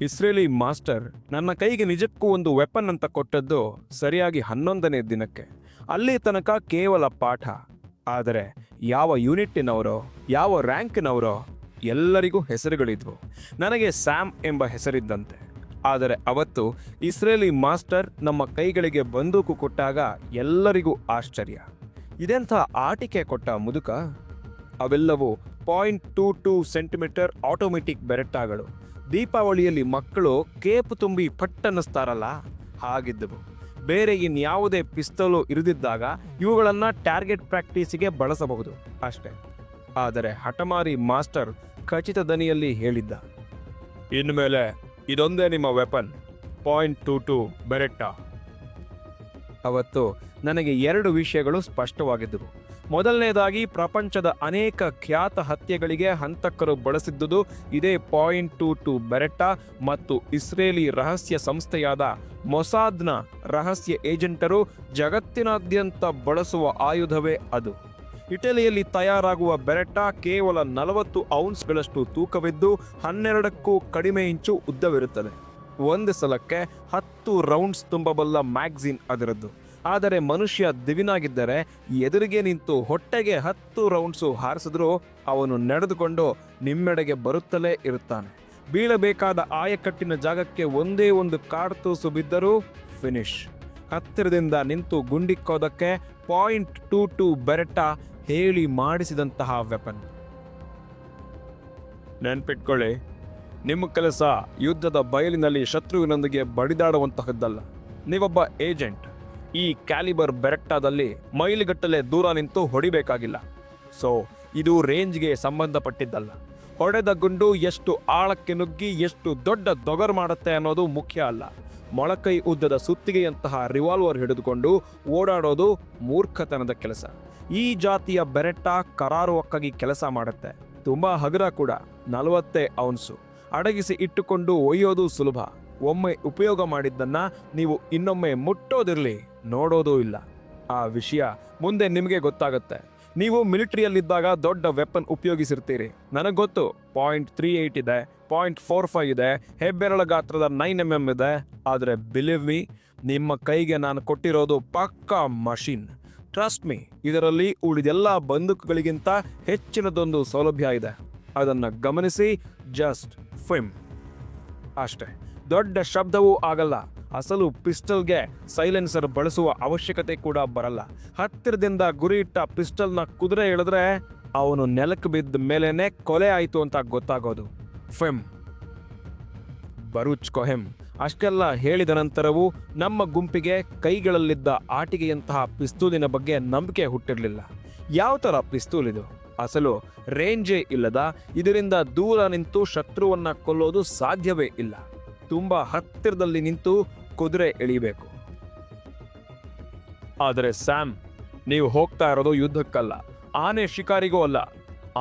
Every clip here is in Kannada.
ಇಸ್ರೇಲಿ ಮಾಸ್ಟರ್ ನನ್ನ ಕೈಗೆ ನಿಜಕ್ಕೂ ಒಂದು ವೆಪನ್ ಅಂತ ಕೊಟ್ಟದ್ದು ಸರಿಯಾಗಿ ಹನ್ನೊಂದನೇ ದಿನಕ್ಕೆ. ಅಲ್ಲಿ ತನಕ ಕೇವಲ ಪಾಠ. ಆದರೆ ಯಾವ ಯೂನಿಟ್ಟಿನವರೋ, ಯಾವ ರ್ಯಾಂಕಿನವರೋ ಎಲ್ಲರಿಗೂ ಹೆಸರುಗಳಿದ್ವು. ನನಗೆ ಸ್ಯಾಮ್ ಎಂಬ ಹೆಸರಿದ್ದಂತೆ. ಆದರೆ ಅವತ್ತು ಇಸ್ರೇಲಿ ಮಾಸ್ಟರ್ ನಮ್ಮ ಕೈಗಳಿಗೆ ಬಂದೂಕು ಕೊಟ್ಟಾಗ ಎಲ್ಲರಿಗೂ ಆಶ್ಚರ್ಯ. ಇದೆಂಥ ಆಟಿಕೆ ಕೊಟ್ಟ ಮುದುಕ? ಅವೆಲ್ಲವೂ point two two centimetre automatic ಬೆರೆಟ್ಟಾಗಳು. ದೀಪಾವಳಿಯಲ್ಲಿ ಮಕ್ಕಳು ಕೇಪು ತುಂಬಿ ಪಟ್ಟನ್ನಿಸ್ತಾರಲ್ಲ ಹಾಗಿದ್ದವು. ಬೇರೆ ಇನ್ಯಾವುದೇ ಪಿಸ್ತಲು ಇರದಿದ್ದಾಗ ಇವುಗಳನ್ನು ಟಾರ್ಗೆಟ್ ಪ್ರಾಕ್ಟೀಸಿಗೆ ಬಳಸಬಹುದು. ಅಷ್ಟೇ. ಆದರೆ ಹಠಮಾರಿ ಮಾಸ್ಟರ್ ಖಚಿತ ದನಿಯಲ್ಲಿ ಹೇಳಿದ್ದ. ಇನ್ಮೇಲೆ ಇದೊಂದೇ ನಿಮ್ಮ weapon point two two Beretta. ಅವತ್ತು ನನಗೆ ಎರಡು ವಿಷಯಗಳು ಸ್ಪಷ್ಟವಾಗಿದ್ದವು. ಮೊದಲನೇದಾಗಿ ಪ್ರಪಂಚದ ಅನೇಕ ಖ್ಯಾತ ಹತ್ಯೆಗಳಿಗೆ ಹಂತಕರು ಬಳಸಿದ್ದುದು ಇದೇ ಪಾಯಿಂಟ್ ಟು ಟು ಬೆರೆಟ್ಟಾ ಮತ್ತು ಇಸ್ರೇಲಿ ರಹಸ್ಯ ಸಂಸ್ಥೆಯಾದ ಮೊಸಾದ್ನ ರಹಸ್ಯ ಏಜೆಂಟರು ಜಗತ್ತಿನಾದ್ಯಂತ ಬಳಸುವ ಆಯುಧವೇ ಅದು. ಇಟಲಿಯಲ್ಲಿ ತಯಾರಾಗುವ ಬೆರೆಟ್ಟಾ ಕೇವಲ ನಲವತ್ತು ಔನ್ಸ್ಗಳಷ್ಟು ತೂಕವಿದ್ದು ಹನ್ನೆರಡಕ್ಕೂ ಕಡಿಮೆ ಇಂಚು ಉದ್ದವಿರುತ್ತದೆ. ಒಂದು ಸಲಕ್ಕೆ ಹತ್ತು ರೌಂಡ್ಸ್ ತುಂಬಬಲ್ಲ ಮ್ಯಾಗ್ಝಿನ್ ಅದರದ್ದು. ಆದರೆ ಮನುಷ್ಯ ದಿವಿನಾಗಿದ್ದರೆ ಎದುರಿಗೆ ನಿಂತು ಹೊಟ್ಟೆಗೆ ಹತ್ತು ರೌಂಡ್ಸು ಹಾರಿಸಿದ್ರೂ ಅವನು ನಡೆದುಕೊಂಡು ನಿಮ್ಮೆಡೆಗೆ ಬರುತ್ತಲೇ ಇರುತ್ತಾನೆ. ಬೀಳಬೇಕಾದ ಆಯಕಟ್ಟಿನ ಜಾಗಕ್ಕೆ ಒಂದೇ ಒಂದು ಕಾಡ್ತೂಸು ಬಿದ್ದರೂ ಫಿನಿಶ್ ಹತ್ತಿರದಿಂದ ನಿಂತು ಗುಂಡಿಕ್ಕೋದಕ್ಕೆ ಪಾಯಿಂಟ್ ಟೂ ಟೂ ಬೆರೆಟ ಹೇಳಿ ಮಾಡಿಸಿದಂತಹ ವೆಪನ್ ನೆನ್ಪಿಟ್ಕೊಳ್ಳಿ, ನಿಮ್ಮ ಕೆಲಸ ಯುದ್ಧದ ಬಯಲಿನಲ್ಲಿ ಶತ್ರುವಿನೊಂದಿಗೆ ಬಡಿದಾಡುವಂತಹದ್ದಲ್ಲ. ನೀವೊಬ್ಬ ಏಜೆಂಟ್ ಈ ಕ್ಯಾಲಿಬರ್ ಬೆರೆಕ್ಟಾದಲ್ಲಿ ಮೈಲಿಗಟ್ಟಲೆ ದೂರ ನಿಂತು ಹೊಡಿಬೇಕಾಗಿಲ್ಲ. ಸೊ, ಇದು ರೇಂಜ್ಗೆ ಸಂಬಂಧಪಟ್ಟಿದ್ದಲ್ಲ. ಹೊಡೆದ ಗುಂಡು ಎಷ್ಟು ಆಳಕ್ಕೆ ನುಗ್ಗಿ ಎಷ್ಟು ದೊಡ್ಡ ದೊಗರ್ ಮಾಡುತ್ತೆ ಅನ್ನೋದು ಮುಖ್ಯ ಅಲ್ಲ. ಮೊಳಕೈ ಉದ್ದದ ಸುತ್ತಿಗೆಯಂತಹ ರಿವಾಲ್ವರ್ ಹಿಡಿದುಕೊಂಡು ಓಡಾಡೋದು ಮೂರ್ಖತನದ ಕೆಲಸ. ಈ ಜಾತಿಯ ಬೆರೆಟ್ಟ ಕರಾರುವಕ್ಕಾಗಿ ಕೆಲಸ ಮಾಡುತ್ತೆ. ತುಂಬಾ ಹಗುರ ಕೂಡ, ನಲವತ್ತೇ ಔನ್ಸು. ಅಡಗಿಸಿ ಇಟ್ಟುಕೊಂಡು ಒಯ್ಯೋದು ಸುಲಭ. ಒಮ್ಮೆ ಉಪಯೋಗ ಮಾಡಿದ್ದನ್ನು ನೀವು ಇನ್ನೊಮ್ಮೆ ಮುಟ್ಟೋದಿರಲಿ, ನೋಡೋದೂ ಇಲ್ಲ. ಆ ವಿಷಯ ಮುಂದೆ ನಿಮಗೆ ಗೊತ್ತಾಗುತ್ತೆ. ನೀವು ಮಿಲಿಟ್ರಿಯಲ್ಲಿದ್ದಾಗ ದೊಡ್ಡ ವೆಪನ್ ಉಪಯೋಗಿಸಿರ್ತೀರಿ. ನನಗೆ ಗೊತ್ತು, ಪಾಯಿಂಟ್ ತ್ರೀ ಏಯ್ಟ್ ಇದೆ, ಪಾಯಿಂಟ್ ಫೋರ್ ಫೈವ್ ಇದೆ, ಹೆಬ್ಬೆರಳ ಗಾತ್ರದ ನೈನ್ ಎಂ ಎಂ ಇದೆ. ಆದರೆ ಬಿಲೀವ್ ಮಿ, ನಿಮ್ಮ ಕೈಗೆ ನಾನು ಕೊಟ್ಟಿರೋದು ಪಕ್ಕಾ ಮಷಿನ್. ಟ್ರಸ್ಟ್ ಮಿ, ಇದರಲ್ಲಿ ಉಳಿದೆಲ್ಲ ಬಂದೂಕುಗಳಿಗಿಂತ ಹೆಚ್ಚಿನದೊಂದು ಸೌಲಭ್ಯ ಇದೆ. ಅದನ್ನು ಗಮನಿಸಿ, ಜಸ್ಟ್ ಫಿಮ್. ಅಷ್ಟೇ. ದೊಡ್ಡ ಶಬ್ದವೂ ಆಗಲ್ಲ. ಅಸಲು ಪಿಸ್ಟಲ್ಗೆ ಸೈಲೆನ್ಸರ್ ಬಳಸುವ ಅವಶ್ಯಕತೆ ಕೂಡ ಬರಲ್ಲ. ಹತ್ತಿರದಿಂದ ಗುರಿ ಇಟ್ಟ ಪಿಸ್ಟಲ್ನ ಕುದುರೆ ಇಳಿದ್ರೆ ಅವನು ನೆಲಕ್ಕೆ ಬಿದ್ದ ಮೇಲೇನೆ ಕೊಲೆ ಆಯಿತು ಅಂತ ಗೊತ್ತಾಗೋದು. ಫೆಮ್ ಬರುಚ್ ಕೊಹೆಮ್ ಅಷ್ಟೆಲ್ಲ ಹೇಳಿದ ನಂತರವೂ ನಮ್ಮ ಗುಂಪಿಗೆ ಕೈಗಳಲ್ಲಿದ್ದ ಆಟಿಗೆಯಂತಹ ಪಿಸ್ತೂಲಿನ ಬಗ್ಗೆ ನಂಬಿಕೆ ಹುಟ್ಟಿರಲಿಲ್ಲ. ಯಾವ ಥರ ಪಿಸ್ತೂಲ್ ಇದು? ಅಸಲು ರೇಂಜೇ ಇಲ್ಲದ, ಇದರಿಂದ ದೂರ ನಿಂತು ಶತ್ರುವನ್ನ ಕೊಲ್ಲೋದು ಸಾಧ್ಯವೇ ಇಲ್ಲ. ತುಂಬಾ ಹತ್ತಿರದಲ್ಲಿ ನಿಂತು ಕುದುರೆ ಎಳಿಬೇಕು. ಆದರೆ ಸ್ಯಾಮ್, ನೀವು ಹೋಗ್ತಾ ಇರೋದು ಯುದ್ಧಕ್ಕಲ್ಲ. ಆನೆ ಶಿಕಾರಿಗೂ ಅಲ್ಲ.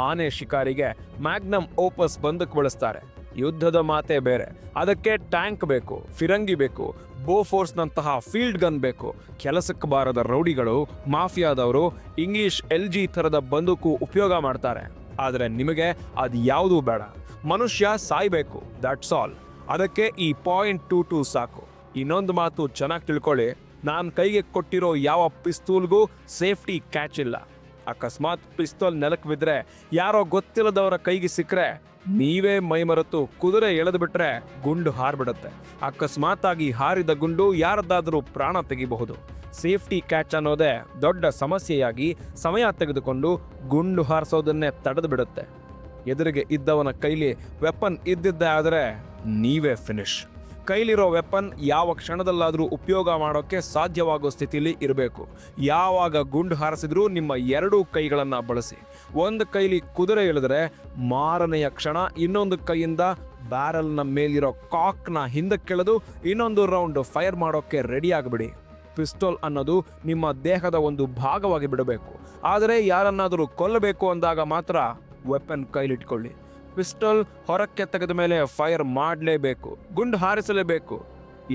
ಆನೆ ಶಿಕಾರಿಗೆ ಮ್ಯಾಗ್ನಮ್ ಓಪಸ್ ಬಂದಕ್ಕೆ ಬಳಸ್ತಾರೆ. ಯುದ್ಧದ ಮಾತೆ ಬೇರೆ. ಅದಕ್ಕೆ ಟ್ಯಾಂಕ್ ಬೇಕು, ಫಿರಂಗಿ ಬೇಕು, ಬೋಫೋರ್ಸ್ನಂತಹ ಫೀಲ್ಡ್ ಗನ್ ಬೇಕು. ಕೆಲಸಕ್ಕೆ ಬಾರದ ರೌಡಿಗಳು, ಮಾಫಿಯಾದವರು ಇಂಗ್ಲಿಷ್ ಎಲ್ ಜಿ ಥರದ ಬಂದೂಕು ಉಪಯೋಗ ಮಾಡ್ತಾರೆ. ಆದರೆ ನಿಮಗೆ ಅದು ಯಾವುದೂ ಬೇಡ. ಮನುಷ್ಯ ಸಾಯ್ಬೇಕು ದಟ್ಸ್ ಆಲ್ ಅದಕ್ಕೆ ಈ ಪಾಯಿಂಟ್ ಟೂ ಟೂ ಸಾಕು. ಇನ್ನೊಂದು ಮಾತು ಚೆನ್ನಾಗಿ ತಿಳ್ಕೊಳ್ಳಿ. ನಾನು ಕೈಗೆ ಕೊಟ್ಟಿರೋ ಯಾವ ಪಿಸ್ತೂಲ್ಗೂ ಸೇಫ್ಟಿ ಕ್ಯಾಚ್ ಇಲ್ಲ. ಅಕಸ್ಮಾತ್ ಪಿಸ್ತೂಲ್ ನೆಲಕ್ಕೆ ಬಿದ್ದರೆ ಯಾರೋ ಗೊತ್ತಿಲ್ಲದವರ ಕೈಗೆ ಸಿಕ್ಕರೆ, ನೀವೇ ಮೈಮರೆತು ಕುದುರೆ ಎಳೆದು ಬಿಟ್ರೆ ಗುಂಡು ಹಾರ್ಬಿಡುತ್ತೆ. ಅಕಸ್ಮಾತ್ ಆಗಿ ಹಾರಿದ ಗುಂಡು ಯಾರದ್ದಾದರೂ ಪ್ರಾಣ ತೆಗಿಬಹುದು. ಸೇಫ್ಟಿ ಕ್ಯಾಚ್ ಅನ್ನೋದೇ ದೊಡ್ಡ ಸಮಸ್ಯೆಯಾಗಿ ಸಮಯ ತೆಗೆದುಕೊಂಡು ಗುಂಡು ಹಾರಿಸೋದನ್ನೇ ತಡೆದು ಬಿಡುತ್ತೆ ಎದುರಿಗೆ ಇದ್ದವನ ಕೈಲಿ ವೆಪನ್ ಇದ್ದಿದ್ದೇ ಆದರೆ ನೀವೇ ಫಿನಿಶ್ ಕೈಲಿರೋ ವೆಪನ್ ಯಾವ ಕ್ಷಣದಲ್ಲಾದರೂ ಉಪಯೋಗ ಮಾಡೋಕ್ಕೆ ಸಾಧ್ಯವಾಗೋ ಸ್ಥಿತಿಯಲ್ಲಿ ಇರಬೇಕು. ಯಾವಾಗ ಗುಂಡು ಹಾರಿಸಿದ್ರೂ ನಿಮ್ಮ ಎರಡೂ ಕೈಗಳನ್ನು ಬಳಸಿ. ಒಂದು ಕೈಲಿ ಕುದುರೆ ಇಳಿದ್ರೆ ಮಾರನೆಯ ಕ್ಷಣ ಇನ್ನೊಂದು ಕೈಯಿಂದ ಬ್ಯಾರಲ್ನ ಮೇಲಿರೋ ಕಾಕ್ನ ಹಿಂದಕ್ಕೆಳೆದು ಇನ್ನೊಂದು ರೌಂಡ್ ಫೈರ್ ಮಾಡೋಕ್ಕೆ ರೆಡಿ ಆಗಿಬಿಡಿ. ಪಿಸ್ತೋಲ್ ಅನ್ನೋದು ನಿಮ್ಮ ದೇಹದ ಒಂದು ಭಾಗವಾಗಿ ಬಿಡಬೇಕು. ಆದರೆ ಯಾರನ್ನಾದರೂ ಕೊಲ್ಲಬೇಕು ಅಂದಾಗ ಮಾತ್ರ ವೆಪನ್ ಕೈಲಿಟ್ಕೊಳ್ಳಿ. ಪಿಸ್ಟಲ್ ಹೊರಕ್ಕೆ ತೆಗೆದ ಮೇಲೆ ಫೈರ್ ಮಾಡಲೇಬೇಕು, ಗುಂಡು ಹಾರಿಸಲೇಬೇಕು.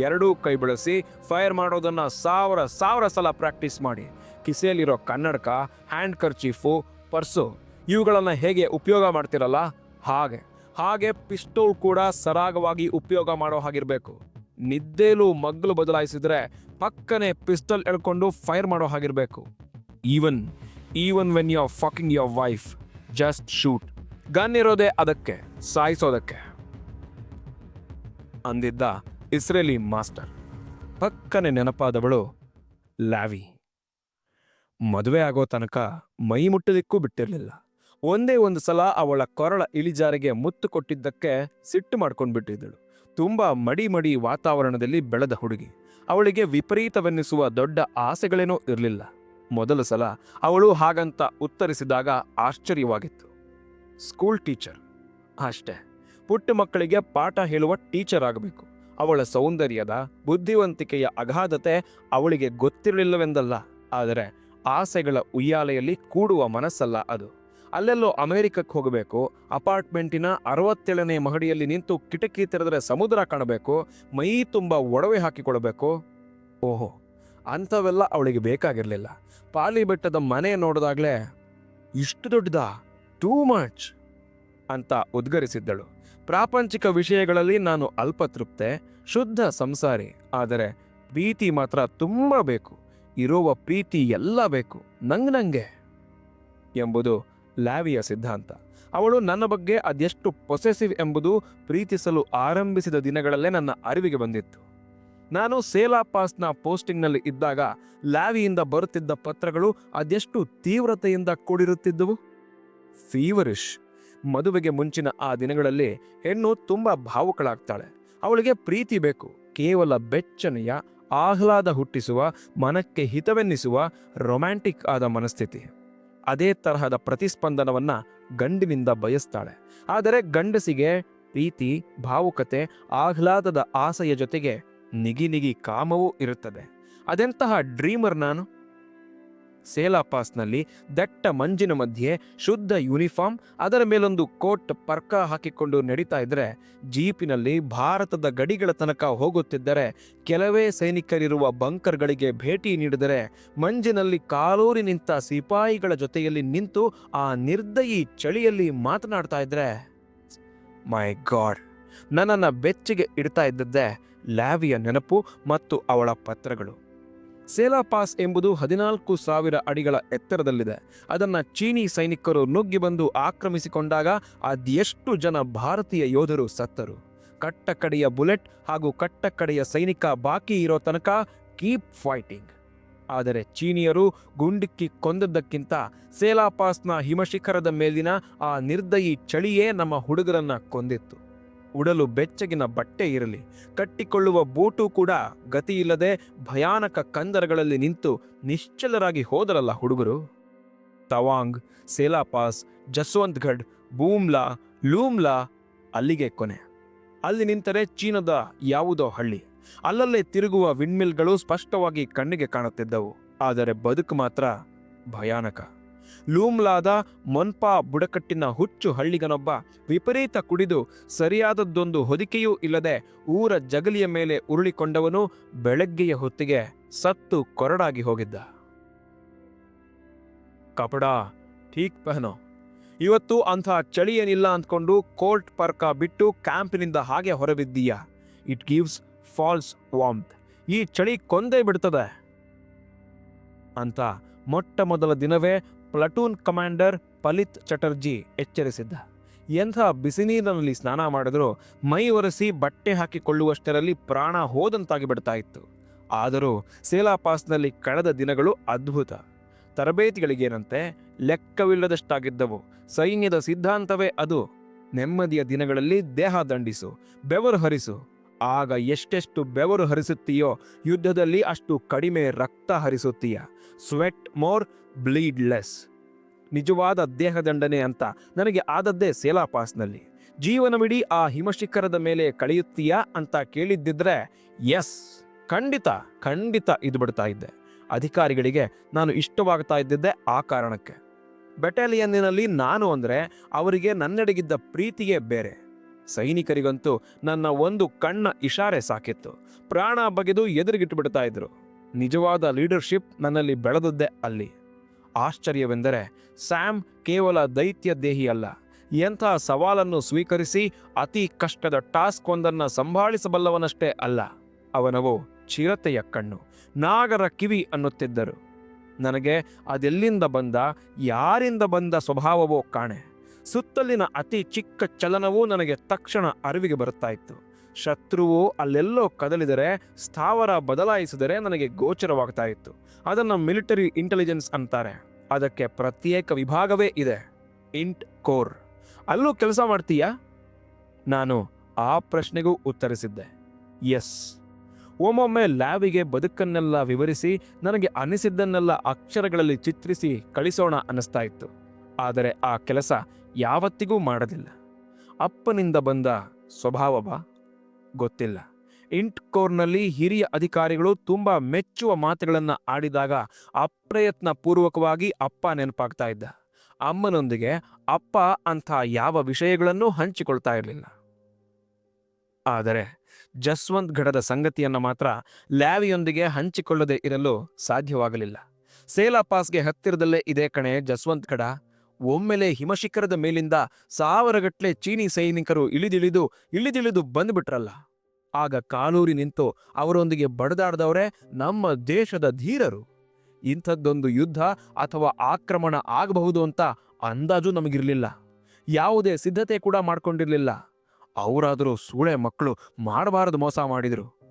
ಎರಡೂ ಕೈ ಬಳಸಿ ಫೈರ್ ಮಾಡೋದನ್ನು ಸಾವಿರ ಸಾವಿರ ಸಲ ಪ್ರಾಕ್ಟೀಸ್ ಮಾಡಿ. ಕಿಸೆಯಲ್ಲಿರೋ ಕನ್ನಡಕ ಹ್ಯಾಂಡ್ ಕರ್ಚೀಫು ಪರ್ಸು, ಇವುಗಳನ್ನು ಹೇಗೆ ಉಪಯೋಗ ಮಾಡ್ತಿರಲ್ಲ, ಹಾಗೆ. ಹಾಗೆ ಪಿಸ್ಟೋಲ್ ಕೂಡ ಸರಾಗವಾಗಿ ಉಪಯೋಗ ಮಾಡೋ ಹಾಗಿರಬೇಕು. ನಿದ್ದೇಲು ಮಗ್ಗಲು ಬದಲಾಯಿಸಿದರೆ ಪಕ್ಕನೆ ಪಿಸ್ಟಲ್ ಎಳ್ಕೊಂಡು ಫೈರ್ ಮಾಡೋ ಹಾಗಿರಬೇಕು. Even even when you fucking your wife, just shoot. Gun ಇರೋದೇ ಅದಕ್ಕೆ, ಸಾಯಿಸೋದಕ್ಕೆ. ಅಂದಿದ್ದ ಇಸ್ರೇಲಿ ಮಾಸ್ಟರ್, ಪಕ್ಕನೆ ನೆನಪಾದವಳು ಲ್ಯಾವಿ. ಮದುವೆ ಆಗೋ ತನಕ ಮೈ ಮುಟ್ಟದಿಕ್ಕೂ ಬಿಟ್ಟಿರಲಿಲ್ಲ. ಒಂದೇ ಒಂದು ಸಲ ಅವಳ ಕೊರಳ ಇಳಿಜಾರಿಗೆ ಮುತ್ತು ಕೊಟ್ಟಿದ್ದಕ್ಕೆ ಸಿಟ್ಟು ಮಾಡ್ಕೊಂಡು ಬಿಟ್ಟಿದ್ದಳು. ತುಂಬ ಮಡಿ ಮಡಿ ವಾತಾವರಣದಲ್ಲಿ ಬೆಳೆದ ಹುಡುಗಿ. ಅವಳಿಗೆ ವಿಪರೀತವೆನ್ನಿಸುವ ದೊಡ್ಡ ಆಸೆಗಳೇನೂ ಇರಲಿಲ್ಲ. ಮೊದಲ ಸಲ ಅವಳು ಹಾಗಂತ ಉತ್ತರಿಸಿದಾಗ ಆಶ್ಚರ್ಯವಾಗಿತ್ತು. School teacher. ಅಷ್ಟೇ. ಪುಟ್ಟ ಮಕ್ಕಳಿಗೆ ಪಾಠ ಹೇಳುವ ಟೀಚರ್ ಆಗಬೇಕು. ಅವಳ ಸೌಂದರ್ಯದ, ಬುದ್ಧಿವಂತಿಕೆಯ ಅಗಾಧತೆ ಅವಳಿಗೆ ಗೊತ್ತಿರಲಿಲ್ಲವೆಂದಲ್ಲ. ಆದರೆ ಆಸೆಗಳ ಉಯ್ಯಾಲೆಯಲ್ಲಿ ಕೂಡುವ ಮನಸ್ಸಲ್ಲ ಅದು. ಅಲ್ಲೆಲ್ಲೋ ಅಮೆರಿಕಕ್ಕೆ ಹೋಗಬೇಕು, ಅಪಾರ್ಟ್ಮೆಂಟಿನ ಅರವತ್ತೇಳನೇ ಮಹಡಿಯಲ್ಲಿ ನಿಂತು ಕಿಟಕಿ ತೆರೆದರೆ ಸಮುದ್ರ ಕಾಣಬೇಕು, ಮೈ ತುಂಬ ಒಡವೆ ಹಾಕಿಕೊಳ್ಬೇಕು ಓಹೋ, ಅಂಥವೆಲ್ಲ ಅವಳಿಗೆ ಬೇಕಾಗಿರಲಿಲ್ಲ. ಪಾಲಿ ಬೆಟ್ಟದ ಮನೆ ನೋಡಿದಾಗಲೇ, ಇಷ್ಟು ದೊಡ್ಡದಾ? ಟೂ ಮಚ್ ಅಂತ ಉದ್ಗರಿಸಿದ್ದಳು. ಪ್ರಾಪಂಚಿಕ ವಿಷಯಗಳಲ್ಲಿ ನಾನು ಅಲ್ಪತೃಪ್ತೆ, ಶುದ್ಧ ಸಂಸಾರಿ, ಆದರೆ ಪ್ರೀತಿ ಮಾತ್ರ ತುಂಬ ಬೇಕು. ಇರುವ ಪ್ರೀತಿ ಎಲ್ಲ ಬೇಕು. ನಂಗ್ ನಂಗೆ ಎಂಬುದು ಲ್ಯಾವಿಯ ಸಿದ್ಧಾಂತ. ಅವಳು ನನ್ನ ಬಗ್ಗೆ ಅದೆಷ್ಟು ಪೊಸೆಸಿವ್ ಎಂಬುದು ಪ್ರೀತಿಸಲು ಆರಂಭಿಸಿದ ದಿನಗಳಲ್ಲೇ ನನ್ನ ಅರಿವಿಗೆ ಬಂದಿತ್ತು. ನಾನು ಸೇಲಾ ಪಾಸ್ನ ಪೋಸ್ಟಿಂಗ್ನಲ್ಲಿ ಇದ್ದಾಗ ಲ್ಯಾವಿಯಿಂದ ಬರುತ್ತಿದ್ದ ಪತ್ರಗಳು ಅದೆಷ್ಟು ತೀವ್ರತೆಯಿಂದ ಕೂಡಿರುತ್ತಿದ್ದುವು? ಫೀವರಿಶ್. ಮದುವೆಗೆ ಮುಂಚಿನ ಆ ದಿನಗಳಲ್ಲಿ ಹೆಣ್ಣು ತುಂಬ ಭಾವುಕಳಾಗ್ತಾಳೆ. ಅವಳಿಗೆ ಪ್ರೀತಿ ಬೇಕು. ಕೇವಲ ಬೆಚ್ಚನೆಯ, ಆಹ್ಲಾದ ಹುಟ್ಟಿಸುವ, ಮನಕ್ಕೆ ಹಿತವೆನ್ನಿಸುವ, ರೊಮ್ಯಾಂಟಿಕ್ ಆದ ಮನಸ್ಥಿತಿ. ಅದೇ ತರಹದ ಪ್ರತಿಸ್ಪಂದನವನ್ನ ಗಂಡಿನಿಂದ ಬಯಸ್ತಾಳೆ. ಆದರೆ ಗಂಡಸಿಗೆ ಪ್ರೀತಿ, ಭಾವುಕತೆ, ಆಹ್ಲಾದದ ಆಸೆಯ ಜೊತೆಗೆ ನಿಗಿ ನಿಗಿ ಕಾಮವೂ ಇರುತ್ತದೆ. ಅದೆಂತಹ ಡ್ರೀಮರ್ ನಾನು? ಸೇಲಾ ಪಾಸ್ನಲ್ಲಿ ದಟ್ಟ ಮಂಜಿನ ಮಧ್ಯೆ ಶುದ್ಧ ಯೂನಿಫಾರ್ಮ್, ಅದರ ಮೇಲೊಂದು ಕೋಟ್ ಪರ್ಕ ಹಾಕಿಕೊಂಡು ನಡೀತಾ ಇದ್ದರೆ ಜೀಪಿನಲ್ಲಿ ಭಾರತದ ಗಡಿಗಳ ತನಕ ಹೋಗುತ್ತಿದ್ದರೆ ಕೆಲವೇ ಸೈನಿಕರಿರುವ ಬಂಕರ್ಗಳಿಗೆ ಭೇಟಿ ನೀಡಿದರೆ ಮಂಜಿನಲ್ಲಿ ಕಾಲೂರಿ ನಿಂತ ಸಿಪಾಯಿಗಳ ಜೊತೆಯಲ್ಲಿ ನಿಂತು ಆ ನಿರ್ದಯಿ ಚಳಿಯಲ್ಲಿ ಮಾತನಾಡ್ತಾ ಇದ್ರೆ, ಮೈ ಗಾಡ್, ನನ್ನನ್ನು ಬೆಚ್ಚಿಗೆ ಇಡ್ತಾ ಇದ್ದದ್ದೇ ಲ್ಯಾವಿಯ ನೆನಪು ಮತ್ತು ಅವಳ ಪತ್ರಗಳು. ಸೇಲಾ ಪಾಸ್ ಎಂಬುದು ಹದಿನಾಲ್ಕು ಸಾವಿರ ಅಡಿಗಳ ಎತ್ತರದಲ್ಲಿದೆ. ಅದನ್ನು ಚೀನಿ ಸೈನಿಕರು ನುಗ್ಗಿ ಬಂದು ಆಕ್ರಮಿಸಿಕೊಂಡಾಗ ಅದೆಷ್ಟು ಜನ ಭಾರತೀಯ ಯೋಧರು ಸತ್ತರು. ಕಟ್ಟಕಡೆಯ ಬುಲೆಟ್ ಹಾಗೂ ಕಟ್ಟಕಡೆಯ ಸೈನಿಕ ಬಾಕಿ ಇರೋ ತನಕ ಕೀಪ್ ಫೈಟಿಂಗ್. ಆದರೆ ಚೀನಿಯರು ಗುಂಡಿಕ್ಕಿ ಕೊಂದದ್ದಕ್ಕಿಂತ ಸೇಲಾ ಪಾಸ್ನ ಹಿಮಶಿಖರದ ಮೇಲಿನ ಆ ನಿರ್ದಯಿ ಚಳಿಯೇ ನಮ್ಮ ಹುಡುಗರನ್ನ ಕೊಂದಿತ್ತು. ಉಡಲು ಬೆಚ್ಚಗಿನ ಬಟ್ಟೆ ಇರಲಿ. ಕಟ್ಟಿಕೊಳ್ಳುವ ಬೂಟು ಕೂಡ ಗತಿಯಿಲ್ಲದೆ ಭಯಾನಕ ಕಂದರಗಳಲ್ಲಿ ನಿಂತು ನಿಶ್ಚಲರಾಗಿ ಹೋದರಲ್ಲ ಹುಡುಗರು. ತವಾಂಗ್, ಸೇಲಾಪಾಸ್ ಜಸ್ವಂತ್ಗಢ್ ಬೂಮ್ಲಾ, ಲೂಮ್ಲಾ ಅಲ್ಲಿಗೆ ಕೊನೆ. ಅಲ್ಲಿ ನಿಂತರೆ ಚೀನಾದ ಯಾವುದೋ ಹಳ್ಳಿ. ಅಲ್ಲಲ್ಲೇ ತಿರುಗುವ ವಿಂಡ್ಮಿಲ್ಗಳು ಸ್ಪಷ್ಟವಾಗಿ ಕಣ್ಣಿಗೆ ಕಾಣುತ್ತಿದ್ದವು. ಆದರೆ ಬದುಕು ಮಾತ್ರ ಭಯಾನಕ. ಲೂಮ್ಲಾದ ಮೊನ್ಪಾ ಬುಡಕಟ್ಟಿನ ಹುಚ್ಚು ಹಳ್ಳಿಗನೊಬ್ಬ ವಿಪರೀತ ಕುಡಿದು ಸರಿಯಾದದ್ದೊಂದು ಹೊದಿಕೆಯೂ ಇಲ್ಲದೆ ಊರ ಜಗಲಿಯ ಮೇಲೆ ಉರುಳಿಕೊಂಡವನು ಬೆಳಗ್ಗೆಯ ಹೊತ್ತಿಗೆ ಸತ್ತು ಕೊರಡಾಗಿ ಹೋಗಿದ್ದ. ಕಪಡಾ ಠೀಕ್ ಪಹನೋ, ಇವತ್ತು ಅಂಥ ಚಳಿ ಏನಿಲ್ಲ ಅಂದ್ಕೊಂಡು ಕೋರ್ಟ್ ಪರ್ಕ ಬಿಟ್ಟು ಕ್ಯಾಂಪಿನಿಂದ ಹಾಗೆ ಹೊರಬಿದ್ದೀಯ? ಇಟ್ ಗಿವ್ಸ್ ಫಾಲ್ಸ್ ವಾಮ್ತ್ ಈ ಚಳಿ ಕೊಂದೇ ಬಿಡ್ತದೆ. ಅಂತ ಮೊಟ್ಟ ಮೊದಲ ದಿನವೇ ಪ್ಲಟೂನ್ ಕಮಾಂಡರ್ ಪಲಿತ್ ಚಟರ್ಜಿ ಎಚ್ಚರಿಸಿದ್ದ. ಎಂಥ ಬಿಸಿನೀರಿನಲ್ಲಿ ಸ್ನಾನ ಮಾಡಿದರೂ ಮೈ ಒರೆಸಿ ಬಟ್ಟೆ ಹಾಕಿಕೊಳ್ಳುವಷ್ಟರಲ್ಲಿ ಪ್ರಾಣ ಹೋದಂತಾಗಿ ಬಿಡ್ತಾ ಇತ್ತು. ಆದರೂ ಸೇಲಾ ಪಾಸ್ನಲ್ಲಿ ಕಳೆದ ದಿನಗಳು ಅದ್ಭುತ. ತರಬೇತಿಗಳಿಗೇನಂತೆ? ಲೆಕ್ಕವಿಲ್ಲದಷ್ಟಾಗಿದ್ದವು. ಸೈನ್ಯದ ಸಿದ್ಧಾಂತವೇ ಅದು. ನೆಮ್ಮದಿಯ ದಿನಗಳಲ್ಲಿ ದೇಹ ದಂಡಿಸು, ಬೆವರು ಹರಿಸು. ಆಗ ಎಷ್ಟೆಷ್ಟು ಬೆವರು ಹರಿಸುತ್ತೀಯೋ, ಯುದ್ಧದಲ್ಲಿ ಅಷ್ಟು ಕಡಿಮೆ ರಕ್ತ ಹರಿಸುತ್ತೀಯ. ಸ್ವೆಟ್ ಮೋರ್ ಬ್ಲೀಡ್ ಲೆಸ್ ನಿಜವಾದ ದೇಹದಂಡನೆ ಅಂತ ನನಗೆ ಆದದ್ದೇ ಸೇಲಾ ಪಾಸ್ನಲ್ಲಿ ಜೀವನವಿಡೀ ಆ ಹಿಮಶಿಖರದ ಮೇಲೆ ಕಳೆಯುತ್ತೀಯಾ ಅಂತ ಕೇಳಿದ್ದಿದ್ರೆ ಎಸ್ ಖಂಡಿತ ಖಂಡಿತ ಇದು ಬಿಡ್ತಾ ಇದ್ದೆ. ಅಧಿಕಾರಿಗಳಿಗೆ ನಾನು ಇಷ್ಟವಾಗ್ತಾ ಇದ್ದಿದ್ದೆ ಆ ಕಾರಣಕ್ಕೆ. ಬೆಟಾಲಿಯನ್ನಿನಲ್ಲಿ ನಾನು ಅಂದರೆ ಅವರಿಗೆ ನನ್ನೆಡೆಗಿದ್ದ ಪ್ರೀತಿಯೇ ಬೇರೆ. ಸೈನಿಕರಿಗಂತೂ ನನ್ನ ಒಂದು ಕಣ್ಣ ಇಶಾರೆ ಸಾಕಿತ್ತು. ಪ್ರಾಣ ಬಗೆದು ಎದುರಿಗಿಟ್ಟು ಬಿಡ್ತಾ ಇದ್ರು. ನಿಜವಾದ ಲೀಡರ್ಶಿಪ್ ನನ್ನಲ್ಲಿ ಬೆಳೆದದ್ದೇ ಅಲ್ಲಿ. ಆಶ್ಚರ್ಯವೆಂದರೆ ಸ್ಯಾಮ್ ಕೇವಲ ದೈತ್ಯ ದೇಹಿ ಅಲ್ಲ. ಎಂಥ ಸವಾಲನ್ನು ಸ್ವೀಕರಿಸಿ ಅತಿ ಕಷ್ಟದ ಟಾಸ್ಕ್ ಒಂದನ್ನು ಸಂಭಾಳಿಸಬಲ್ಲವನಷ್ಟೇ ಅಲ್ಲ. ಅವನವು ಚಿರತೆಯ ಕಣ್ಣು, ನಾಗರ ಕಿವಿ ಅನ್ನುತ್ತಿದ್ದರು. ನನಗೆ ಅದೆಲ್ಲಿಂದ ಬಂದ, ಯಾರಿಂದ ಬಂದ ಸ್ವಭಾವವೋ ಕಾಣೆ. ಸುತ್ತಲಿನ ಅತಿ ಚಿಕ್ಕ ಚಲನವೂ ನನಗೆ ತಕ್ಷಣ ಅರಿವಿಗೆ ಬರುತ್ತಾ ಇತ್ತು. ಶತ್ರುವು ಅಲ್ಲೆಲ್ಲೋ ಕದಲಿದರೆ, ಸ್ಥಾವರ ಬದಲಾಯಿಸಿದರೆ ನನಗೆ ಗೋಚರವಾಗ್ತಾ ಇತ್ತು. ಅದನ್ನು ಮಿಲಿಟರಿ ಇಂಟೆಲಿಜೆನ್ಸ್ ಅಂತಾರೆ. ಅದಕ್ಕೆ ಪ್ರತ್ಯೇಕ ವಿಭಾಗವೇ ಇದೆ. Int Corps. ಅಲ್ಲೂ ಕೆಲಸ ಮಾಡ್ತೀಯಾ? ನಾನು ಆ ಪ್ರಶ್ನೆಗೂ ಉತ್ತರಿಸಿದ್ದೆ. ಎಸ್. ಒಮ್ಮೊಮ್ಮೆ ಲ್ಯಾಬಿಗೆ ಬದುಕನ್ನೆಲ್ಲ ವಿವರಿಸಿ, ನನಗೆ ಅನಿಸಿದ್ದನ್ನೆಲ್ಲ ಅಕ್ಷರಗಳಲ್ಲಿ ಚಿತ್ರಿಸಿ ಕಳಿಸೋಣ ಅನ್ನಿಸ್ತಾ ಇತ್ತು. ಆದರೆ ಆ ಕೆಲಸ ಯಾವತ್ತಿಗೂ ಮಾಡಲಿಲ್ಲ. ಅಪ್ಪನಿಂದ ಬಂದ ಸ್ವಭಾವವ ಗೊತ್ತಿಲ್ಲ. ಇಂಟ್ ಕೋರ್ನಲ್ಲಿ ಹಿರಿಯ ಅಧಿಕಾರಿಗಳು ತುಂಬಾ ಮೆಚ್ಚುವ ಮಾತುಗಳನ್ನು ಆಡಿದಾಗ ಅಪ್ರಯತ್ನ ಪೂರ್ವಕವಾಗಿ ಅಪ್ಪ ನೆನಪಾಗ್ತಾ ಇದ್ದ. ಅಮ್ಮನೊಂದಿಗೆ ಅಪ್ಪ ಅಂಥ ಯಾವ ವಿಷಯಗಳನ್ನೂ ಹಂಚಿಕೊಳ್ತಾ ಇರಲಿಲ್ಲ. ಆದರೆ ಜಸ್ವಂತ್ ಗಢದ ಸಂಗತಿಯನ್ನು ಮಾತ್ರ ಲ್ಯಾವಿಯೊಂದಿಗೆ ಹಂಚಿಕೊಳ್ಳದೆ ಇರಲು ಸಾಧ್ಯವಾಗಲಿಲ್ಲ. ಸೇಲಾ ಪಾಸ್ಗೆ ಹತ್ತಿರದಲ್ಲೇ ಇದೆ ಕಣೆ ಜಸ್ವಂತ್ ಗಢ ಒಮ್ಮೆಲೆ ಹಿಮಶಿಖರದ ಮೇಲಿಂದ ಸಾವಿರಗಟ್ಲೆ ಚೀನಿ ಸೈನಿಕರು ಇಳಿದಿಳಿದು ಇಳಿದಿಳಿದು ಬಂದ್ಬಿಟ್ರಲ್ಲ. ಆಗ ಕಾಲೂರಿ ನಿಂತು ಅವರೊಂದಿಗೆ ಬಡದಾಡ್ದವರೇ ನಮ್ಮ ದೇಶದ ಧೀರರು. ಇಂಥದ್ದೊಂದು ಯುದ್ಧ ಅಥವಾ ಆಕ್ರಮಣ ಆಗಬಹುದು ಅಂತ ಅಂದಾಜು ನಮಗಿರಲಿಲ್ಲ. ಯಾವುದೇ ಸಿದ್ಧತೆ ಕೂಡ ಮಾಡ್ಕೊಂಡಿರಲಿಲ್ಲ. ಅವರಾದರೂ ಸೂಳೆ ಮಕ್ಕಳು ಮಾಡಬಾರದು ಮೋಸ ಮಾಡಿದರು.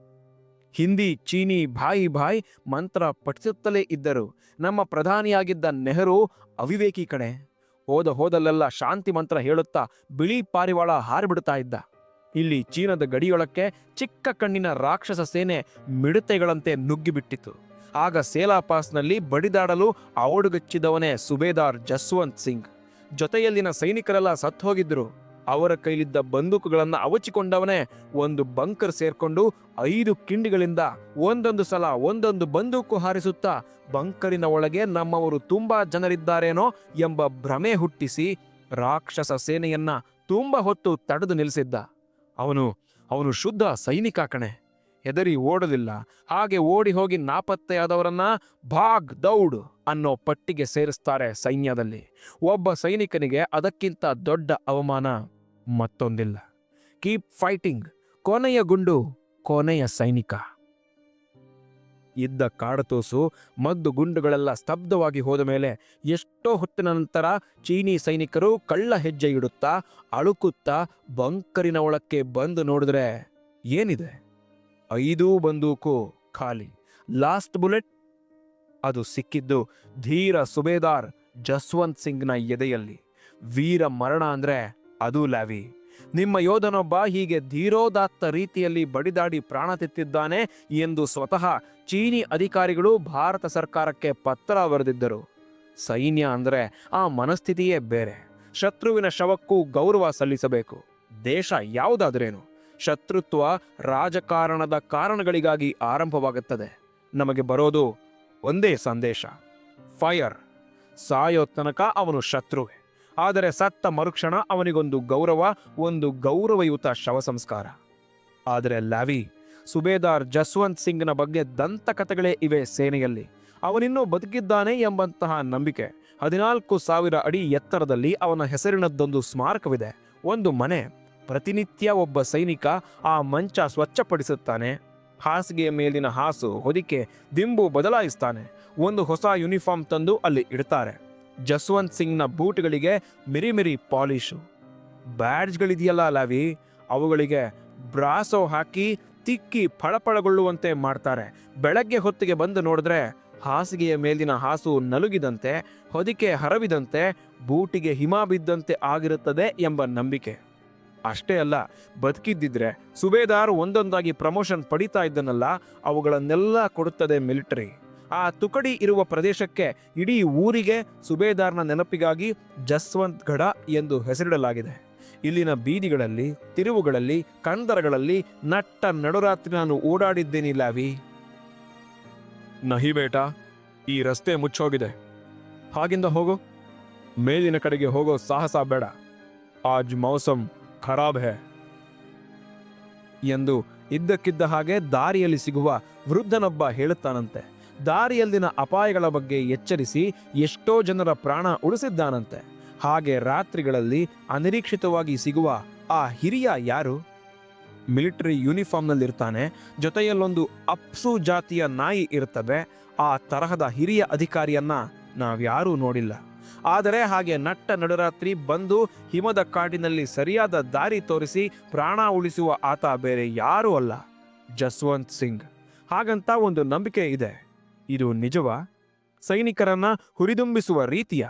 ಹಿಂದಿ, ಚೀನಿ ಭಾಯಿ ಭಾಯ್ ಮಂತ್ರ ಪಠಿಸುತ್ತಲೇ ಇದ್ದರು. ನಮ್ಮ ಪ್ರಧಾನಿಯಾಗಿದ್ದ ನೆಹರು ಅವಿವೇಕಿ ಕಣೆ. ಹೋದ ಹೋದಲ್ಲೆಲ್ಲ ಶಾಂತಿ ಮಂತ್ರ ಹೇಳುತ್ತಾ ಬಿಳಿ ಪಾರಿವಾಳ ಹಾರಿಬಿಡ್ತಾ ಇದ್ದ. ಇಲ್ಲಿ ಚೀನದ ಗಡಿಯೊಳಕ್ಕೆ ಚಿಕ್ಕ ಕಣ್ಣಿನ ರಾಕ್ಷಸ ಸೇನೆ ಮಿಡತೆಗಳಂತೆ ನುಗ್ಗಿಬಿಟ್ಟಿತು. ಆಗ ಸೇಲಾ ಪಾಸ್ನಲ್ಲಿ ಬಡಿದಾಡಲು ಅವಡುಗಚ್ಚಿದವನೇ ಸುಬೇದಾರ್ ಜಸ್ವಂತ್ ಸಿಂಗ್. ಜೊತೆಯಲ್ಲಿನ ಸೈನಿಕರೆಲ್ಲ ಸತ್ತು ಹೋಗಿದ್ರು ಅವರ ಕೈಲಿದ್ದ ಬಂದೂಕುಗಳನ್ನು ಅವಚಿಕೊಂಡವನೇ ಒಂದು ಬಂಕರ್ ಸೇರ್ಕೊಂಡು ಐದು ಕಿಂಡಿಗಳಿಂದ ಒಂದೊಂದು ಸಲ ಒಂದೊಂದು ಬಂದೂಕು ಹಾರಿಸುತ್ತಾ ಬಂಕರಿನ ಒಳಗೆ ನಮ್ಮವರು ತುಂಬಾ ಜನರಿದ್ದಾರೇನೋ ಎಂಬ ಭ್ರಮೆ ಹುಟ್ಟಿಸಿ ರಾಕ್ಷಸ ಸೇನೆಯನ್ನ ತುಂಬ ಹೊತ್ತು ತಡೆದು ನಿಲ್ಲಿಸಿದ್ದ. ಅವನು ಅವನು ಶುದ್ಧ ಸೈನಿಕ ಕಣೆ. ಹೆದರಿ ಓಡಲಿಲ್ಲ. ಹಾಗೆ ಓಡಿ ಹೋಗಿ ನಾಪತ್ತೆಯಾದವರನ್ನ ಭಾಗ್ ದೌಡ್ ಅನ್ನೋ ಪಟ್ಟಿಗೆ ಸೇರಿಸ್ತಾರೆ ಸೈನ್ಯದಲ್ಲಿ. ಒಬ್ಬ ಸೈನಿಕನಿಗೆ ಅದಕ್ಕಿಂತ ದೊಡ್ಡ ಅವಮಾನ. ಮತ್ತೊಂದಿಲ್ಲ. ಕೀಪ್ ಫೈಟಿಂಗ್ ಕೊನೆಯ ಗುಂಡು, ಕೊನೆಯ ಸೈನಿಕ. ಇದ್ದ ಕಾಡತೋಸು ಮದ್ದು ಗುಂಡುಗಳೆಲ್ಲ ಸ್ತಬ್ಧವಾಗಿ ಹೋದ ಮೇಲೆ ಎಷ್ಟೋ ಹೊತ್ತಿನ ನಂತರ ಚೀನಿ ಸೈನಿಕರು ಕಳ್ಳ ಹೆಜ್ಜೆ ಇಡುತ್ತಾ, ಅಳುಕುತ್ತಾ ಬಂಕರಿನ ಒಳಕ್ಕೆ ಬಂದು ನೋಡಿದ್ರೆ ಏನಿದೆ? ಐದೂ ಬಂದೂಕು ಖಾಲಿ. ಲಾಸ್ಟ್ ಬುಲೆಟ್ ಅದು ಸಿಕ್ಕಿದ್ದು ಧೀರ ಸುಬೇದಾರ್ ಜಸ್ವಂತ್ ಸಿಂಗ್ನ ಎದೆಯಲ್ಲಿ. ವೀರ ಮರಣ ಅಂದ್ರೆ ಅದು ಲ್ಯಾವಿ ನಿಮ್ಮ ಯೋಧನೊಬ್ಬ ಹೀಗೆ ಧೀರೋದಾತ್ತ ರೀತಿಯಲ್ಲಿ ಬಡಿದಾಡಿ ಪ್ರಾಣ ತೆತ್ತಿದ್ದಾನೆ ಎಂದು ಸ್ವತಃ ಚೀನಿ ಅಧಿಕಾರಿಗಳು ಭಾರತ ಸರ್ಕಾರಕ್ಕೆ ಪತ್ರ ಬರೆದಿದ್ದರು. ಸೈನ್ಯ ಅಂದರೆ ಆ ಮನಸ್ಥಿತಿಯೇ ಬೇರೆ. ಶತ್ರುವಿನ ಶವಕ್ಕೂ ಗೌರವ ಸಲ್ಲಿಸಬೇಕು. ದೇಶ ಯಾವುದಾದ್ರೇನು. ಶತ್ರುತ್ವ ರಾಜಕಾರಣದ ಕಾರಣಗಳಿಗಾಗಿ ಆರಂಭವಾಗುತ್ತದೆ. ನಮಗೆ ಬರೋದು ಒಂದೇ ಸಂದೇಶ. ಫೈರ್. ಸಾಯೋ ತನಕ ಅವನು ಶತ್ರುವೆ. ಆದರೆ ಸತ್ತ ಮರುಕ್ಷಣ ಅವನಿಗೊಂದು ಗೌರವ, ಒಂದು ಗೌರವಯುತ ಶವ ಸಂಸ್ಕಾರ ಆದರೆ ಲಾವಿ ಸುಬೇದಾರ್ ಜಸ್ವಂತ್ ಸಿಂಗ್ನ ಬಗ್ಗೆ ದಂತಕಥೆಗಳೇ ಇವೆ ಸೇನೆಯಲ್ಲಿ. ಅವನಿನ್ನೂ ಬದುಕಿದ್ದಾನೆ ಎಂಬಂತಹ ನಂಬಿಕೆ, ಹದಿನಾಲ್ಕು ಸಾವಿರ ಅಡಿ ಎತ್ತರದಲ್ಲಿ ಅವನ ಹೆಸರಿನದ್ದೊಂದು ಸ್ಮಾರಕವಿದೆ, ಒಂದು ಮನೆ. ಪ್ರತಿನಿತ್ಯ ಒಬ್ಬ ಸೈನಿಕ ಆ ಮಂಚ ಸ್ವಚ್ಛಪಡಿಸುತ್ತಾನೆ. ಹಾಸಿಗೆಯ ಮೇಲಿನ ಹಾಸು, ಹೊದಿಕೆ, ದಿಂಬು ಬದಲಾಯಿಸ್ತಾನೆ. ಒಂದು ಹೊಸ ಯೂನಿಫಾರ್ಮ್ ತಂದು ಅಲ್ಲಿ ಇಡ್ತಾರೆ. ಜಸ್ವಂತ್ ಸಿಂಗ್ನ ಬೂಟ್ಗಳಿಗೆ ಮಿರಿಮಿರಿ ಪಾಲಿಶು. ಬ್ಯಾಡ್ಜ್ಗಳಿದೆಯಲ್ಲ ಲಾವಿ, ಅವುಗಳಿಗೆ ಬ್ರಾಸೋ ಹಾಕಿ ತಿಕ್ಕಿ ಫಳಫಳಗೊಳ್ಳುವಂತೆ ಮಾಡ್ತಾರೆ. ಬೆಳಗ್ಗೆ ಹೊತ್ತಿಗೆ ಬಂದು ನೋಡಿದ್ರೆ ಹಾಸಿಗೆಯ ಮೇಲಿನ ಹಾಸು ನಲುಗಿದಂತೆ, ಹೊದಿಕೆ ಹರವಿದಂತೆ, ಬೂಟಿಗೆ ಹಿಮ ಬಿದ್ದಂತೆ ಆಗಿರುತ್ತದೆ ಎಂಬ ನಂಬಿಕೆ. ಅಷ್ಟೇ ಅಲ್ಲ, ಬದುಕಿದ್ದಿದ್ರೆ ಸುಬೇದಾರ್ ಒಂದೊಂದಾಗಿ ಪ್ರಮೋಷನ್ ಪಡಿತಾ ಇದ್ದನಲ್ಲ, ಅವುಗಳನ್ನೆಲ್ಲ ಕೊಡುತ್ತದೆ ಮಿಲಿಟರಿ. ಆ ತುಕಡಿ ಇರುವ ಪ್ರದೇಶಕ್ಕೆ ಇಡೀ ಊರಿಗೆ ಸುಬೇದಾರ್ನ ನೆನಪಿಗಾಗಿ ಜಸ್ವಂತ್ ಗಢ ಎಂದು ಹೆಸರಿಡಲಾಗಿದೆ. ಇಲ್ಲಿನ ಬೀದಿಗಳಲ್ಲಿ, ತಿರುವುಗಳಲ್ಲಿ ಕಂದರಗಳಲ್ಲಿ ನಟ್ಟ ನಡುರಾತ್ರಿ ನಾನು ಓಡಾಡಿದ್ದೇನಿ ಲಾವಿ. ನಹಿ ಬೇಟ, ಈ ರಸ್ತೆ ಮುಚ್ಚೋಗಿದೆ. ಹಾಗಿಂದ ಹೋಗು. ಮೇಲಿನ ಕಡೆಗೆ ಹೋಗೋ ಸಾಹಸ ಬೇಡ. ಆಜ್ ಮೌಸಮ್ ಖರಾಬ್ ಹೇ. ಎಂದು ಇದ್ದಕ್ಕಿದ್ದ ಹಾಗೆ ದಾರಿಯಲ್ಲಿ ಸಿಗುವ ವೃದ್ಧನೊಬ್ಬ ಹೇಳುತ್ತಾನಂತೆ. ದಾರಿಯಲ್ಲಿನ ಅಪಾಯಗಳ ಬಗ್ಗೆ ಎಚ್ಚರಿಸಿ ಎಷ್ಟೋ ಜನರ ಪ್ರಾಣ ಉಳಿಸಿದ್ದಾನಂತೆ. ಹಾಗೆ ರಾತ್ರಿಗಳಲ್ಲಿ ಅನಿರೀಕ್ಷಿತವಾಗಿ ಸಿಗುವ ಆ ಹಿರಿಯ ಯಾರು? ಮಿಲಿಟರಿ ಯೂನಿಫಾರ್ಮ್ನಲ್ಲಿರ್ತಾನೆ. ಜೊತೆಯಲ್ಲೊಂದು ಅಪ್ಸು ಜಾತಿಯ ನಾಯಿ ಇರ್ತದೆ ಆ ತರಹದ ಹಿರಿಯ ಅಧಿಕಾರಿಯನ್ನ ನಾವ್ಯಾರೂ ನೋಡಿಲ್ಲ. ಆದರೆ ಹಾಗೆ ನಟ್ಟ ನಡುರಾತ್ರಿ ಬಂದು ಹಿಮದ ಕಾಡಿನಲ್ಲಿ ಸರಿಯಾದ ದಾರಿ ತೋರಿಸಿ ಪ್ರಾಣ ಉಳಿಸುವ ಆತ ಬೇರೆ ಯಾರೂ ಅಲ್ಲ. ಜಸ್ವಂತ್ ಸಿಂಗ್. ಹಾಗಂತ ಒಂದು ನಂಬಿಕೆ ಇದೆ. ಇದು ನಿಜವಾ? ಸೈನಿಕರನ್ನ ಹುರಿದುಂಬಿಸುವ ರೀತಿಯ?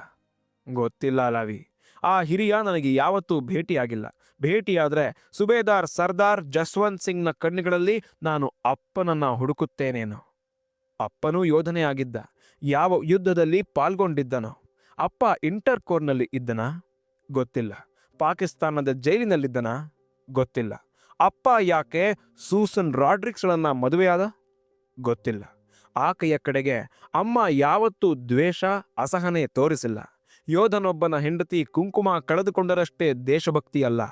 ಗೊತ್ತಿಲ್ಲ ಲಾವಿ ಆ ಹಿರಿಯ ನನಗೆ ಯಾವತ್ತೂ ಭೇಟಿಯಾಗಿಲ್ಲ. ಭೇಟಿಯಾದರೆ ಸುಬೇದಾರ್ ಸರ್ದಾರ್ ಜಸ್ವಂತ್ ಸಿಂಗ್ನ ಕಣ್ಣುಗಳಲ್ಲಿ ನಾನು ಅಪ್ಪನನ್ನ ಹುಡುಕುತ್ತೇನೇನೋ. ಅಪ್ಪನೂ ಯೋಧನೇ ಆಗಿದ್ದ. ಯಾವ ಯುದ್ಧದಲ್ಲಿ ಪಾಲ್ಗೊಂಡಿದ್ದನೋ. ಅಪ್ಪ ಇಂಟರ್ ಕೋರ್ನಲ್ಲಿ ಇದ್ದನಾ? ಗೊತ್ತಿಲ್ಲ. ಪಾಕಿಸ್ತಾನದ ಜೈಲಿನಲ್ಲಿದ್ದನ? ಗೊತ್ತಿಲ್ಲ. ಅಪ್ಪ ಯಾಕೆ ಸೂಸನ್ ರಾಡ್ರಿಕ್ಸ್ಗಳನ್ನ ಮದುವೆಯಾದ? ಗೊತ್ತಿಲ್ಲ. ಆಕೆಯ ಕಡೆಗೆ, ಅಮ್ಮ, ಯಾವತ್ತೂ ದ್ವೇಷ, ಅಸಹನೆ ತೋರಿಸಿಲ್ಲ. ಯೋಧನೊಬ್ಬನ ಹೆಂಡತಿ ಕುಂಕುಮ ಕಳೆದುಕೊಂಡರಷ್ಟೇ ದೇಶಭಕ್ತಿ ಅಲ್ಲ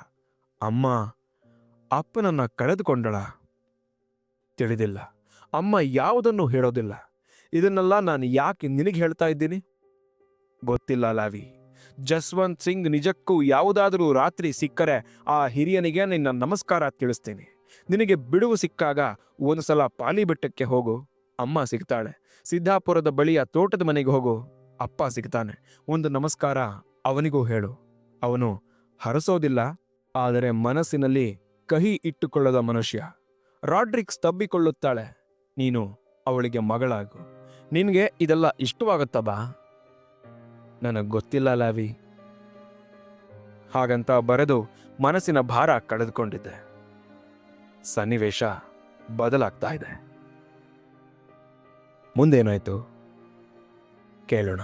ಅಮ್ಮ, ಅಪ್ಪನನ್ನ ಕಳೆದುಕೊಂಡಳ? ತಿಳಿದಿಲ್ಲ. ಅಮ್ಮ, ಯಾವುದನ್ನು ಹೇಳೋದಿಲ್ಲ. ಇದನ್ನೆಲ್ಲ ನಾನು ಯಾಕೆ ನಿನಗೆ ಹೇಳ್ತಾ ಇದ್ದೀನಿ? ಗೊತ್ತಿಲ್ಲ ಲಾವಿ. ಜಸ್ವಂತ್ ಸಿಂಗ್ ನಿಜಕ್ಕೂ ಯಾವುದಾದರೂ ರಾತ್ರಿ ಸಿಕ್ಕರೆ ಆ ಹಿರಿಯನಿಗೆ ನಿನ್ನ ನಮಸ್ಕಾರ ತಿಳಿಸ್ತೀನಿ. ನಿನಗೆ ಬಿಡುವು ಸಿಕ್ಕಾಗ ಒಂದು ಸಲ ಪಾಲಿ ಬೆಟ್ಟಕ್ಕೆ ಹೋಗು. ಅಮ್ಮ ಸಿಗ್ತಾಳೆ. ಸಿದ್ದಾಪುರದ ಬಳಿಯ ತೋಟದ ಮನೆಗೆ ಹೋಗು. ಅಪ್ಪ ಸಿಗ್ತಾನೆ. ಒಂದು ನಮಸ್ಕಾರ ಅವನಿಗೂ ಹೇಳು. ಅವನು, ಹರಸೋದಿಲ್ಲ, ಆದರೆ ಮನಸ್ಸಿನಲ್ಲಿ ಕಹಿ ಇಟ್ಟುಕೊಳ್ಳದ ಮನುಷ್ಯ. ರಾಡ್ರಿಕ್ಸ್ ತಬ್ಬಿಕೊಳ್ಳುತ್ತಾಳೆ. ನೀನು ಅವಳಿಗೆ ಮಗಳಾಗು. ನಿನಗೆ ಇದೆಲ್ಲ ಇಷ್ಟವಾಗುತ್ತ ಬಾ. ನನಗೆ ಗೊತ್ತಿಲ್ಲ ಲಾವಿ ಹಾಗಂತ ಬರೆದು ಮನಸ್ಸಿನ ಭಾರ ಕಳೆದುಕೊಂಡಿದ್ದೆ ಸನ್ನಿವೇಶ ಬದಲಾಗ್ತಾ ಇದೆ. ಮುಂದೇನಾಯ್ತು? ಕೇಳೋಣ.